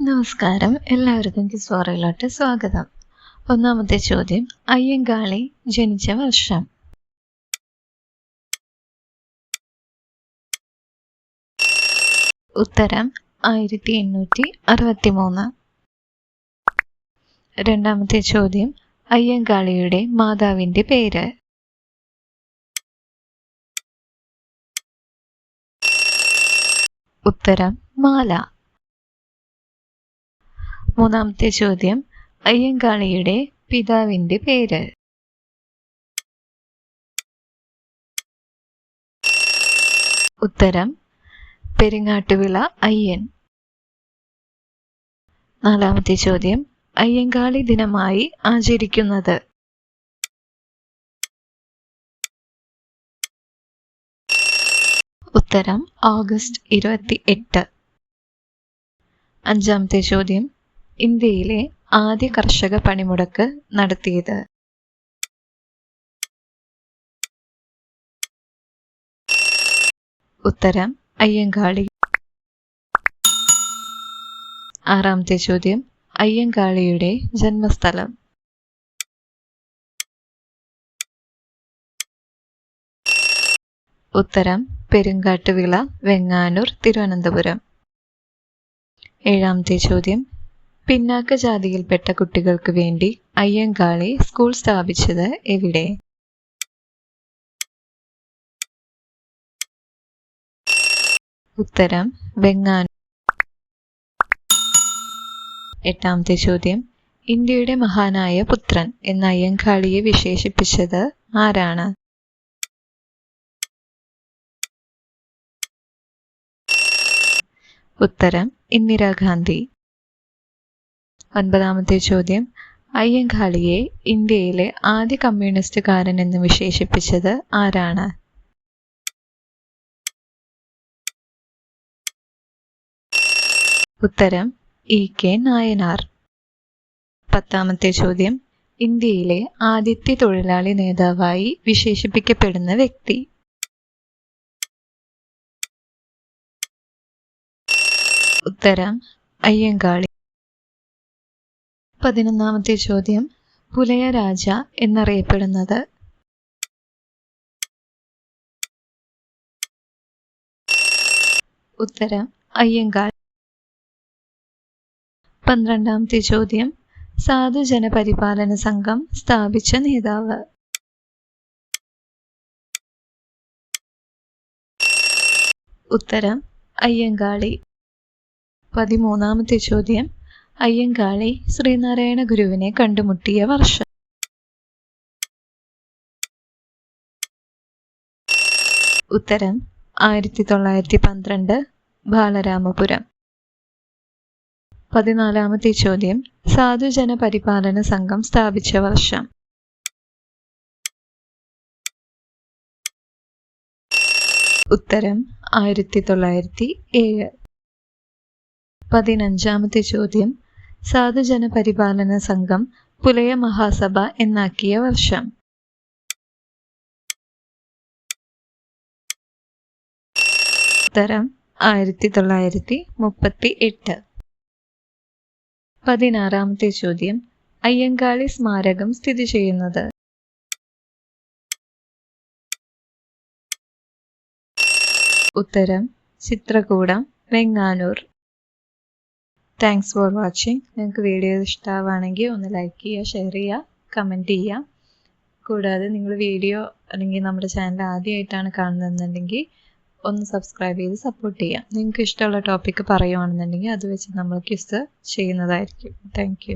നമസ്കാരം. എല്ലാവർക്കും കിസ്വാറയിലോട്ട് സ്വാഗതം. ഒന്നാമത്തെ ചോദ്യം. അയ്യങ്കാളി ജനിച്ച വർഷം. ഉത്തരം ആയിരത്തി എണ്ണൂറ്റി അറുപത്തി മൂന്ന് രണ്ടാമത്തെ ചോദ്യം. അയ്യങ്കാളിയുടെ മാതാവിന്റെ പേര്. ഉത്തരം മാല. മൂന്നാമത്തെ ചോദ്യം. അയ്യങ്കാളിയുടെ പിതാവിന്റെ പേര്. ഉത്തരം പെരിങ്ങാട്ടുവിള അയ്യൻ. നാലാമത്തെ ചോദ്യം അയ്യങ്കാളി ദിനമായി ആചരിക്കുന്നത്. ഉത്തരം ഓഗസ്റ്റ് ഇരുപത്തി എട്ട് അഞ്ചാമത്തെ ചോദ്യം ഇന്ത്യയിലെ ആദ്യ കർഷക പണിമുടക്ക് നടത്തിയത്. ഉത്തരം അയ്യങ്കാളി. ആറാമത്തെ ചോദ്യം അയ്യങ്കാളിയുടെ ജന്മസ്ഥലം. ഉത്തരം പെരുങ്കാട്ടുവിള വെങ്ങാനൂർ തിരുവനന്തപുരം. ഏഴാമത്തെ ചോദ്യം പിന്നാക്ക ജാതിയിൽപ്പെട്ട കുട്ടികൾക്ക് വേണ്ടി അയ്യങ്കാളി സ്കൂൾ സ്ഥാപിച്ചത് എവിടെ? ഉത്തരം വെങ്ങാനൂർ എട്ടാമത്തെ ചോദ്യം. ഇന്ത്യയുടെ മഹാനായ പുത്രൻ എന്ന അയ്യങ്കാളിയെ വിശേഷിപ്പിച്ചത് ആരാണ്? ഉത്തരം ഇന്ദിരാഗാന്ധി. ഒൻപതാമത്തെ ചോദ്യം. അയ്യങ്കാളിയെ ഇന്ത്യയിലെ ആദ്യ കമ്മ്യൂണിസ്റ്റുകാരൻ എന്ന് വിശേഷിപ്പിച്ചത് ആരാണ്? ഉത്തരം ഇ കെ നായനാർ. പത്താമത്തെ ചോദ്യം. ഇന്ത്യയിലെ ആദ്യത്തെ തൊഴിലാളി നേതാവായി വിശേഷിപ്പിക്കപ്പെടുന്ന വ്യക്തി. ഉത്തരം അയ്യങ്കാളി പതിനൊന്നാമത്തെ ചോദ്യം പുലയരാജ എന്നറിയപ്പെടുന്നത്. ഉത്തരം അയ്യങ്കാൾ. പന്ത്രണ്ടാമത്തെ ചോദ്യം സാധുജന പരിപാലന സംഘം സ്ഥാപിച്ച നേതാവ്. ഉത്തരം അയ്യങ്കാളി. പതിമൂന്നാമത്തെ ചോദ്യം അയ്യങ്കാളി ശ്രീനാരായണ ഗുരുവിനെ കണ്ടുമുട്ടിയ വർഷം. ഉത്തരം ആയിരത്തി തൊള്ളായിരത്തി പന്ത്രണ്ട് ബാലരാമപുരം. പതിനാലാമത്തെ ചോദ്യം സാധുജന പരിപാലന സംഘം സ്ഥാപിച്ച വർഷം. ഉത്തരം ആയിരത്തി തൊള്ളായിരത്തി ഏഴ് പതിനഞ്ചാമത്തെ ചോദ്യം സാധുജന പരിപാലന സംഘം പുലയ മഹാസഭ എന്നാക്കിയ വർഷം. ഉത്തരം ആയിരത്തി തൊള്ളായിരത്തി മുപ്പത്തി എട്ട് പതിനാറാമത്തെ ചോദ്യം. അയ്യങ്കാളി സ്മാരകം സ്ഥിതി ചെയ്യുന്നത്. ഉത്തരം. Chithrakoodam Venganoor. Thanks for watching നിങ്ങൾക്ക് വീഡിയോ ഇഷ്ടമാവുകയാണെങ്കിൽ ഒന്ന് ലൈക്ക് ചെയ്യുക ഷെയർ ചെയ്യുക കമന്റ് ചെയ്യുക. കൂടാതെ നിങ്ങൾ വീഡിയോ അല്ലെങ്കിൽ നമ്മുടെ ചാനൽ ആദ്യമായിട്ടാണ് കാണുന്നതെന്നുണ്ടെങ്കിൽ ഒന്ന് സബ്സ്ക്രൈബ് ചെയ്ത് സപ്പോർട്ട് ചെയ്യാം നിങ്ങൾക്ക് ഇഷ്ടമുള്ള ടോപ്പിക്ക് പറയുകയാണെന്നുണ്ടെങ്കിൽ അത് വെച്ച് നമ്മൾ ക്വിസ് ചെയ്യുന്നതായിരിക്കും. താങ്ക്